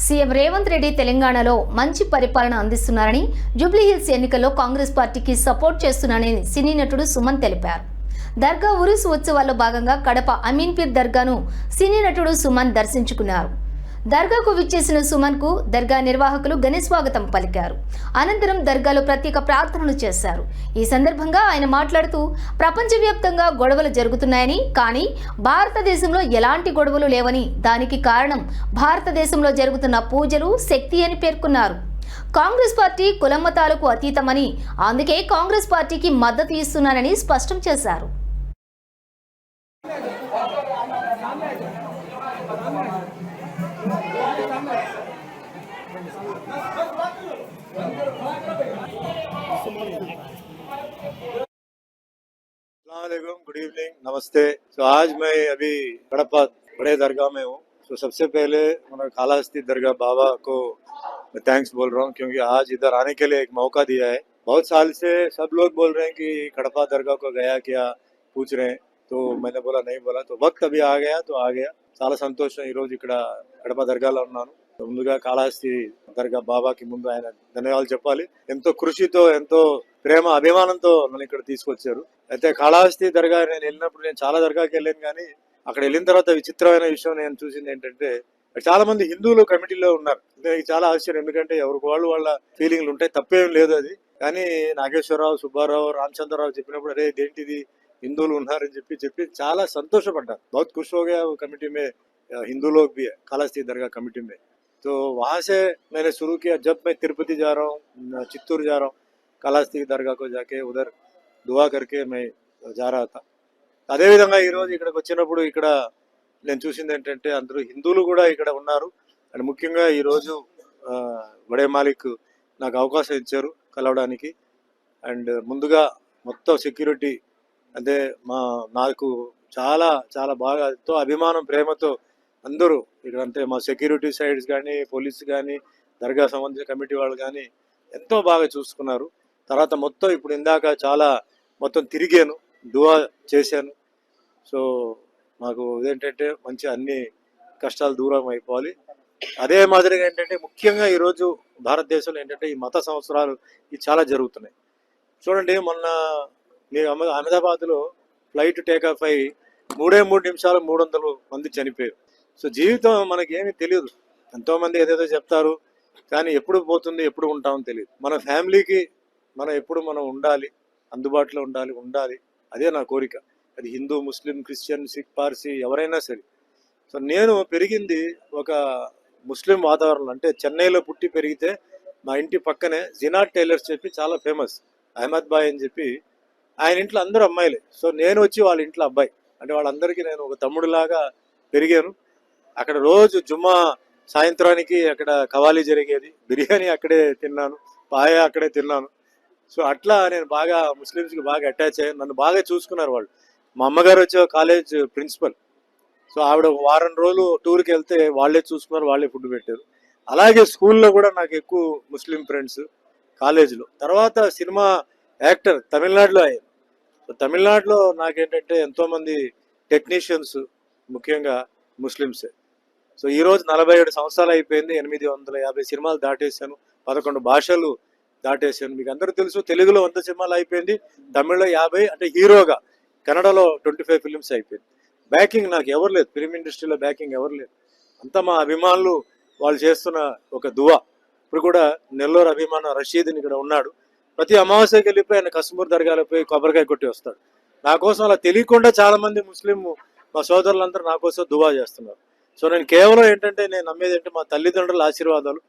CM Revanth Reddy తెలంగాణలో మంచి పరిపాలన అందిస్తున్నారని జూబ్లీహిల్స్ ఎన్నికల్లో కాంగ్రెస్ పార్టీకి సపోర్ట్ చేస్తున్నానని సినీ నటుడు సుమన్ తెలిపారు. దర్గా ఉరుసు ఉత్సవాల్లో భాగంగా కడప అమీన్పీర్ దర్గాను సినీ నటుడు సుమన్ దర్శించుకున్నారు. దర్గాకు విచ్చేసిన సుమన్కు దర్గా నిర్వాహకులు ఘన స్వాగతం పలికారు. అనంతరం దర్గాలో ప్రత్యేక ప్రార్థనలు చేశారు. ఈ సందర్భంగా ఆయన మాట్లాడుతూ ప్రపంచవ్యాప్తంగా గొడవలు జరుగుతున్నాయని కానీ భారతదేశంలో ఎలాంటి గొడవలు లేవని దానికి కారణం భారతదేశంలో జరుగుతున్న పూజలు శక్తి అని పేర్కొన్నారు. కాంగ్రెస్ పార్టీ కులమతాలకు అతీతమని అందుకే కాంగ్రెస్ పార్టీకి మద్దతు ఇస్తున్నానని స్పష్టం చేశారు. गुड इवनिंग नमस्ते तो आज मैं अभी कड़पा बड़े दरगाह में हूँ तो सबसे पहले मैं कालाहस्ती दरगाह बाबा को मैं थैंक्स बोल रहा हूँ क्योंकि आज इधर आने के लिए एक मौका दिया है बहुत साल से सब लोग बोल रहे हैं कि कड़पा दरगाह को गया क्या पूछ रहे हैं तो मैंने बोला नहीं बोला तो वक्त अभी आ गया तो आ गया చాలా సంతోషం ఈ రోజు ఇక్కడ కడప దర్గాలో ఉన్నాను ముందుగా కాళహస్తి దర్గా బాబాకి ముందు ఆయన ధన్యవాదాలు చెప్పాలి. ఎంతో కృషితో ఎంతో ప్రేమ అభిమానంతో నన్ను ఇక్కడ తీసుకొచ్చారు. అయితే కాళహస్తి దర్గా నేను వెళ్ళినప్పుడు నేను చాలా దర్గాకి వెళ్ళాను కానీ అక్కడ వెళ్ళిన తర్వాత విచిత్రమైన విషయం నేను చూసింది ఏంటంటే చాలా మంది హిందువులు కమిటీలో ఉన్నారు. దీనికి చాలా ఆశ్చర్యం. ఎందుకంటే ఎవరికి వాళ్ళు వాళ్ళ ఫీలింగ్లు ఉంటాయి తప్పేం లేదు అది. కానీ నాగేశ్వరరావు సుబ్బారావు రామచంద్రరావు చెప్పినప్పుడు అరే ఇదేంటిది? హిందువులు ఉన్నారని చెప్పి చెప్పి చాలా సంతోషపడ్డారు. బౌత్ కుషోగా హోగా కమిటీ మే హిందూలో కాళహస్తి దర్గా కమిటీ మే. कालास्ती दरगाह कमेटी में तो वहां से मैंने शुरू किया जब मैं तिरुपति जा रहा हूँ न, चित्तूर जा रहा हूँ कालास्ती दरगाह को जाके उधर दुआ करके मैं जा रहा था అదేవిధంగా ఈరోజు ఇక్కడికి వచ్చినప్పుడు ఇక్కడ నేను చూసింది ఏంటంటే అందరూ హిందువులు కూడా ఇక్కడ ఉన్నారు అండ్ ముఖ్యంగా ఈరోజు ఆ, బడే మాలిక్ నాకు అవకాశం ఇచ్చారు కలవడానికి అండ్ ముందుగా మొత్తం సెక్యూరిటీ అంటే మా నాకు చాలా చాలా బాగా ఎంతో అభిమానం ప్రేమతో అందరూ ఇక్కడ అంటే మా సెక్యూరిటీ సైడ్స్ కానీ పోలీస్ కానీ దర్గా సంబంధించిన కమిటీ వాళ్ళు కానీ ఎంతో బాగా చూసుకున్నారు. తర్వాత మొత్తం ఇప్పుడు ఇందాక చాలా మొత్తం తిరిగాను దువా చేశాను. సో మాకు ఏంటంటే మంచి అన్ని కష్టాలు దూరం అయిపోవాలి. అదే మాదిరిగా ఏంటంటే ముఖ్యంగా ఈరోజు భారతదేశంలో ఏంటంటే ఈ మత సంవత్సరాలు ఇవి చాలా జరుగుతున్నాయి. చూడండి మొన్న మీరు అహ్మదాబాద్లో ఫ్లైట్ టేక్ ఆఫ్ అయ్యి మూడే మూడు నిమిషాలు మూడు వందలు మంది చనిపోయారు. సో జీవితం మనకేమీ తెలియదు. ఎంతోమంది ఏదేదో చెప్తారు కానీ ఎప్పుడు పోతుంది ఎప్పుడు ఉంటామో తెలియదు. మన ఫ్యామిలీకి మనం ఎప్పుడు మనం ఉండాలి అందుబాటులో ఉండాలి ఉండాలి. అదే నా కోరిక. అది హిందూ ముస్లిం క్రిస్టియన్ సిక్ పార్సీ ఎవరైనా సరే. సో నేను పెరిగింది ఒక ముస్లిం వాతావరణం. అంటే చెన్నైలో పుట్టి పెరిగితే మా ఇంటి పక్కనే జినాట్ టైలర్స్ చెప్పి చాలా ఫేమస్. అహ్మద్ బాయ్ అని చెప్పి ఆయన ఇంట్లో అందరూ అమ్మాయిలే. సో నేను వచ్చి వాళ్ళ ఇంట్లో అబ్బాయి. అంటే వాళ్ళందరికీ నేను ఒక తమ్ముడిలాగా పెరిగాను. అక్కడ రోజు జుమ్మా సాయంత్రానికి అక్కడ కవాలి జరిగేది. బిర్యానీ అక్కడే తిన్నాను. పాయ అక్కడే తిన్నాను. సో అట్లా నేను బాగా ముస్లిమ్స్కి బాగా అటాచ్ అయ్యాను. నన్ను బాగా చూసుకున్నారు వాళ్ళు. మా అమ్మగారు వచ్చే కాలేజ్ ప్రిన్సిపల్. సో ఆవిడ వారం రోజులు టూర్కి వెళ్తే వాళ్ళే చూసుకున్నారు వాళ్ళే ఫుడ్ పెట్టారు. అలాగే స్కూల్లో కూడా నాకు ఎక్కువ ముస్లిం ఫ్రెండ్స్ కాలేజీలో. తర్వాత సినిమా యాక్టర్ తమిళనాడులో అయ్యాను. సో తమిళనాడులో నాకేంటంటే ఎంతోమంది టెక్నీషియన్స్ ముఖ్యంగా ముస్లిమ్సే. సో ఈ రోజు నలభై ఏడు సంవత్సరాలు అయిపోయింది ఎనిమిది వందల యాభై సినిమాలు దాటేశాను పదకొండు భాషలు దాటేశాను. మీకు అందరూ తెలుసు తెలుగులో వంద సినిమాలు అయిపోయింది తమిళ్ళో యాభై అంటే హీరోగా కన్నడలో ట్వంటీ ఫైవ్ ఫిల్మ్స్ అయిపోయింది. బ్యాకింగ్ నాకు ఎవరు లేదు ఫిలిం ఇండస్ట్రీలో బ్యాకింగ్ ఎవరు లేదు. అంతా మా అభిమానులు వాళ్ళు చేస్తున్న ఒక దువా. ఇప్పుడు కూడా నెల్లూరు అభిమాన రషీద్ని ఇక్కడ ఉన్నాడు. ప్రతి అమావాస్యకి వెళ్ళిపోయి ఆయన కశ్మూర్ దర్గాలో పోయి కొబ్బరికాయ కొట్టి వస్తాడు. నా కోసం అలా తెలియకుండా చాలామంది ముస్లిం మా సోదరులందరూ నా కోసం దువా చేస్తున్నారు. సో నేను కేవలం ఏంటంటే నేను నమ్మేది ఏంటంటే మా తల్లిదండ్రుల ఆశీర్వాదాలు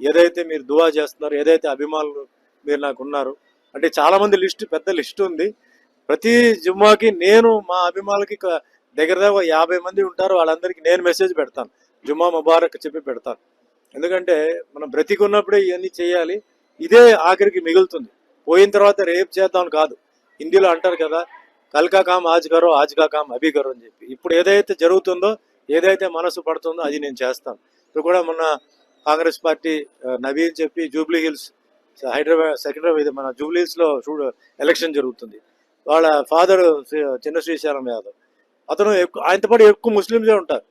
ఏదైతే మీరు దువా చేస్తున్నారు ఏదైతే అభిమానులు మీరు నాకు ఉన్నారు అంటే చాలామంది లిస్ట్ పెద్ద లిస్ట్ ఉంది. ప్రతి జుమ్మాకి నేను మా అభిమానులకి దగ్గర దగ్గర యాభై మంది ఉంటారు వాళ్ళందరికీ నేను మెసేజ్ పెడతాను. జుమ్మా ముబారక్ చెప్పి పెడతాను. ఎందుకంటే మనం బ్రతికున్నప్పుడే ఇవన్నీ చేయాలి. ఇదే ఆఖరికి మిగులుతుంది. పోయిన తర్వాత రేపు చేద్దాం కాదు. హిందీలో అంటారు కదా కల్కా కామ్ ఆజ్ కరో ఆజ్ కా కామ్ అభి కరో అని చెప్పి. ఇప్పుడు ఏదైతే జరుగుతుందో ఏదైతే మనసు పడుతుందో అది నేను చేస్తాను. ఇప్పుడు కూడా మొన్న కాంగ్రెస్ పార్టీ నవీన్ చెప్పి జూబ్లీ హిల్స్ హైదరాబాద్ సెకండరీ ఇది మన జూబ్లీ హిల్స్లో ఎలక్షన్ జరుగుతుంది. వాళ్ళ ఫాదర్ చిన్న శ్రీశైలం యాదవ్. అతను ఎక్కువ ఆయనతో పాటు ఎక్కువ ముస్లింసే ఉంటారు.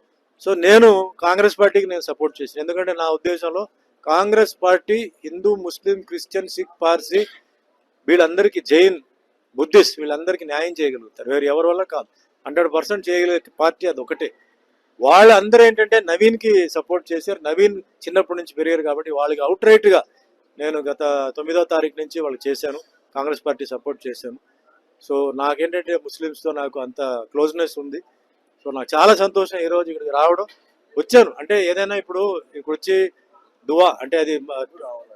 సో నేను కాంగ్రెస్ పార్టీకి నేను సపోర్ట్ చేసాను ఎందుకంటే నా ఉద్దేశంలో Congress party Hindu Muslim Christian Sikh Parsi వీళ్ళందరికీ జైన్ బుద్ధిస్ట్ వీళ్ళందరికీ న్యాయం చేయగలుగుతారు. వేరు ఎవరి వల్ల కాదు. హండ్రెడ్ పర్సెంట్ చేయగలిగే పార్టీ అది ఒకటే. వాళ్ళందరూ ఏంటంటే నవీన్కి సపోర్ట్ చేశారు. నవీన్ చిన్నప్పటి నుంచి పెరిగారు కాబట్టి వాళ్ళకి అవుట్ రైట్గా నేను గత తొమ్మిదో తారీఖు నుంచి వాళ్ళు చేశాను. కాంగ్రెస్ పార్టీ సపోర్ట్ చేశాను. సో నాకేంటంటే ముస్లిమ్స్తో నాకు అంత క్లోజ్నెస్ ఉంది. సో నాకు చాలా సంతోషం ఈరోజు ఇక్కడికి రావడం. వచ్చాను. అంటే ఏదైనా ఇప్పుడు ఇక్కడ వచ్చి దువా అంటే అది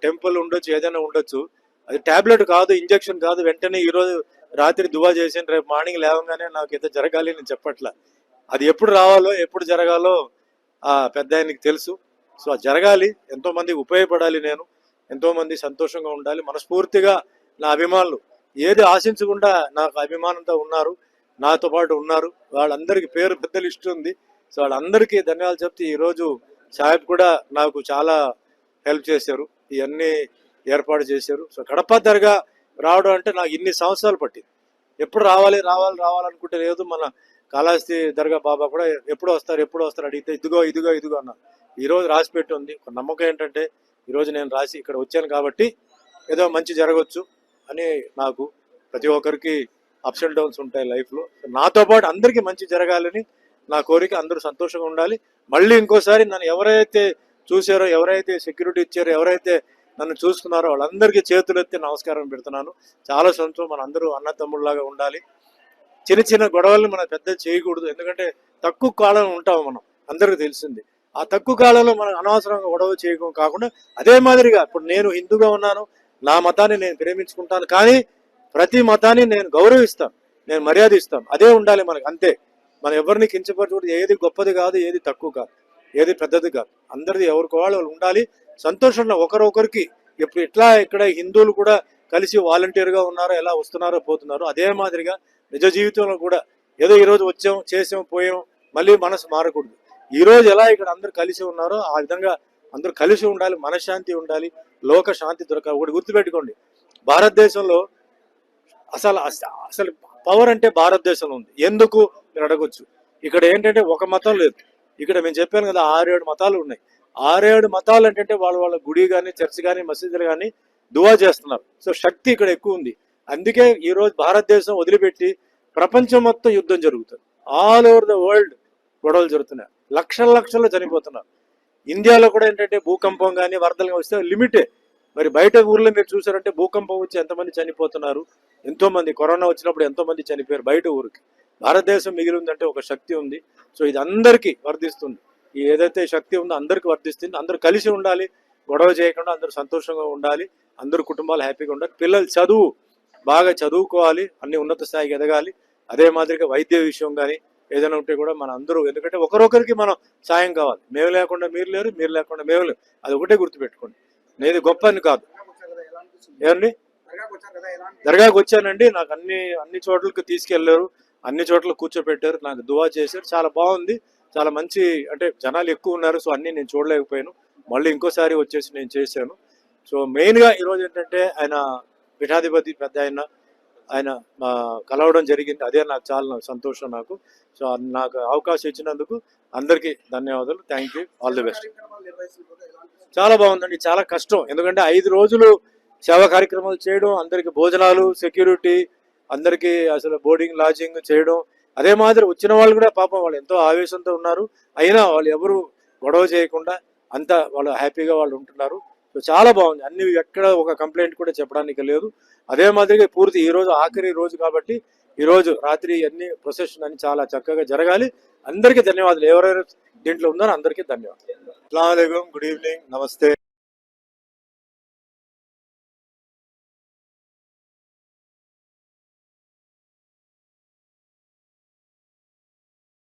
టెంపుల్ ఉండొచ్చు ఏదైనా ఉండొచ్చు. అది టాబ్లెట్ కాదు ఇంజక్షన్ కాదు. వెంటనే ఈరోజు రాత్రి దువా చేసాను రేపు మార్నింగ్ లేవగానే నాకు ఏదో జరగాలి నేను చెప్పట్లా. అది ఎప్పుడు రావాలో ఎప్పుడు జరగాలో ఆ పెద్ద ఆయనకి తెలుసు. సో అది జరగాలి. ఎంతోమంది ఉపయోగపడాలి నేను. ఎంతోమంది సంతోషంగా ఉండాలి. మనస్ఫూర్తిగా నా అభిమానులు ఏది ఆశించకుండా నాకు అభిమానంతో ఉన్నారు. నాతో పాటు ఉన్నారు. వాళ్ళందరికీ పేరు పెద్ద లిస్ట్ ఉంది. సో వాళ్ళందరికీ ధన్యవాదాలు చెప్తే ఈరోజు సాహెబ్ కూడా నాకు చాలా హెల్ప్ చేశారు. ఇవన్నీ ఏర్పాటు చేశారు. సో కడప దర్గా రావడం అంటే నాకు ఇన్ని సంవత్సరాలు పట్టింది. ఎప్పుడు రావాలి రావాలి రావాలనుకుంటే లేదు. మన కాళహస్తి దర్గా బాబా కూడా ఎప్పుడు వస్తారు ఎప్పుడు వస్తారు అడిగితే ఇదిగో ఇదిగో ఇదిగో అన్న ఈరోజు రాసి పెట్టి ఉంది ఒక నమ్మకం ఏంటంటే ఈరోజు నేను రాసి ఇక్కడ వచ్చాను కాబట్టి ఏదో మంచి జరగవచ్చు అని నాకు ప్రతి ఒక్కరికి అప్స్ అండ్ డౌన్స్ ఉంటాయి లైఫ్లో నాతో పాటు అందరికీ మంచి జరగాలని నా కోరిక అందరూ సంతోషంగా ఉండాలి. మళ్ళీ ఇంకోసారి నన్ను ఎవరైతే చూసారో ఎవరైతే సెక్యూరిటీ ఇచ్చారో ఎవరైతే నన్ను చూసుకున్నారో వాళ్ళందరికీ చేతులు ఎత్తి నమస్కారం పెడుతున్నాను. చాలా సంతోషం. మన అందరూ అన్న తమ్ముళ్ళలాగా ఉండాలి. చిన్న చిన్న గొడవల్ని మనం పెద్ద చేయకూడదు. ఎందుకంటే తక్కువ కాలం ఉంటాం మనం. అందరికీ తెలిసింది. ఆ తక్కువ కాలంలో మనం అనవసరంగా గొడవ చేయడం కాకుండా అదే మాదిరిగా ఇప్పుడు నేను హిందూగా ఉన్నాను. నా మతాన్ని నేను ప్రేమించుకుంటాను. కానీ ప్రతి మతాన్ని నేను గౌరవిస్తాను. నేను మర్యాద ఇస్తాను అదే ఉండాలి మనకు. అంతే. మనం ఎవరిని కించపరచకూడదు. ఏది గొప్పది కాదు ఏది తక్కువ కాదు ఏది పెద్దది కాదు. అందరిది ఎవరికి వాళ్ళు వాళ్ళు ఉండాలి. సంతోషంగా ఒకరొకరికి ఇప్పుడు ఇట్లా ఇక్కడ హిందువులు కూడా కలిసి వాలంటీర్గా ఉన్నారో ఎలా వస్తున్నారో పోతున్నారో అదే మాదిరిగా నిజ జీవితంలో కూడా ఏదో ఈరోజు వచ్చాం చేసాం పోయాం మళ్ళీ మనసు మారకూడదు. ఈరోజు ఎలా ఇక్కడ అందరు కలిసి ఉన్నారో ఆ విధంగా అందరూ కలిసి ఉండాలి మనశ్శాంతి ఉండాలి లోక శాంతి దొరకాలి. ఒకటి గుర్తుపెట్టుకోండి. భారతదేశంలో అసలు అసలు పవర్ అంటే భారతదేశంలో ఉంది. ఎందుకు? మీరు అడగొచ్చు. ఇక్కడ ఏంటంటే ఒక మతం లేదు. ఇక్కడ మేము చెప్పాను కదా ఆరేడు మతాలు ఉన్నాయి. ఆరేడు మతాలు ఏంటంటే వాళ్ళ వాళ్ళ గుడి కానీ చర్చ్ కానీ మసీదులు కానీ దువా చేస్తున్నారు. సో శక్తి ఇక్కడ ఎక్కువ ఉంది. అందుకే ఈరోజు భారతదేశం వదిలిపెట్టి ప్రపంచం మొత్తం యుద్ధం జరుగుతుంది. ఆల్ ఓవర్ ద వరల్డ్ గొడవలు జరుగుతున్నాయి. లక్షల లక్షల్లో చనిపోతున్నారు. ఇండియాలో కూడా ఏంటంటే భూకంపం కానీ వరదలు వస్తే లిమిటే మరి బయట ఊర్లో మీరు చూసారంటే భూకంపం వచ్చి ఎంతమంది చనిపోతున్నారు? ఎంతో మంది కరోనా వచ్చినప్పుడు ఎంతో మంది చనిపోయారు బయట ఊరికి. భారతదేశం మిగిలి ఉందంటే ఒక శక్తి ఉంది. సో ఇది అందరికీ వర్ధిస్తుంది. ఈ ఏదైతే శక్తి ఉందో అందరికీ వర్ధిస్తుంది. అందరూ కలిసి ఉండాలి. గొడవ చేయకుండా అందరూ సంతోషంగా ఉండాలి. అందరు కుటుంబాలు హ్యాపీగా ఉండాలి. పిల్లలు చదువు. బాగా చదువుకోవాలి అన్ని ఉన్నత స్థాయికి ఎదగాలి. అదే మాదిరిగా వైద్య విషయం కానీ ఏదైనా ఉంటే కూడా మన అందరూ ఎందుకంటే ఒకరొకరికి మనం సాయం కావాలి. మేము లేకుండా మీరు లేరు మీరు లేకుండా మేము లేరు. అది ఒకటే గుర్తుపెట్టుకోండి. నేను గొప్ప అని కాదు. ఏమండి? దర్గాకు వచ్చానండి. నాకు అన్ని అన్ని చోట్లకి తీసుకెళ్ళారు. అన్ని చోట్ల కూర్చోపెట్టారు. నాకు దువా చేశారు. చాలా బాగుంది. చాలా మంచి అంటే జనాలు ఎక్కువ ఉన్నారు. సో అన్ని నేను చూడలేకపోయాను. మళ్ళీ ఇంకోసారి వచ్చేసి నేను చేశాను. సో మెయిన్గా ఈరోజు ఏంటంటే ఆయన పీఠాధిపతి పెద్ద ఆయన ఆయన కలవడం జరిగింది. అదే నాకు చాలా సంతోషం నాకు. సో నాకు అవకాశం ఇచ్చినందుకు అందరికీ ధన్యవాదాలు. Thank you all the best చాలా బాగుందండి. చాలా కష్టం. ఎందుకంటే ఐదు రోజులు సేవా కార్యక్రమాలు చేయడం అందరికి భోజనాలు సెక్యూరిటీ అందరికీ అసలు బోర్డింగ్ లాడ్జింగ్ చేయడం. అదే మాదిరి వచ్చిన వాళ్ళు కూడా పాపం వాళ్ళు ఎంతో ఆవేశంతో ఉన్నారు. అయినా వాళ్ళు ఎవరు గొడవ చేయకుండా అంతా వాళ్ళు హ్యాపీగా వాళ్ళు ఉంటున్నారు. సో చాలా బాగుంది. అన్ని ఎక్కడ ఒక కంప్లైంట్ కూడా చెప్పడానికి లేదు. అదే మాదిరిగా పూర్తి ఈ రోజు ఆఖరి రోజు కాబట్టి ఈ రోజు రాత్రి అన్ని ప్రొసెషన్ అన్ని చాలా చక్కగా జరగాలి. అందరికీ ధన్యవాదాలు. ఎవరెవరు దీంట్లో ఉన్నారో అందరికీ ధన్యవాదాలు. అస్సలం గుడ్ ఈవినింగ్. నమస్తే.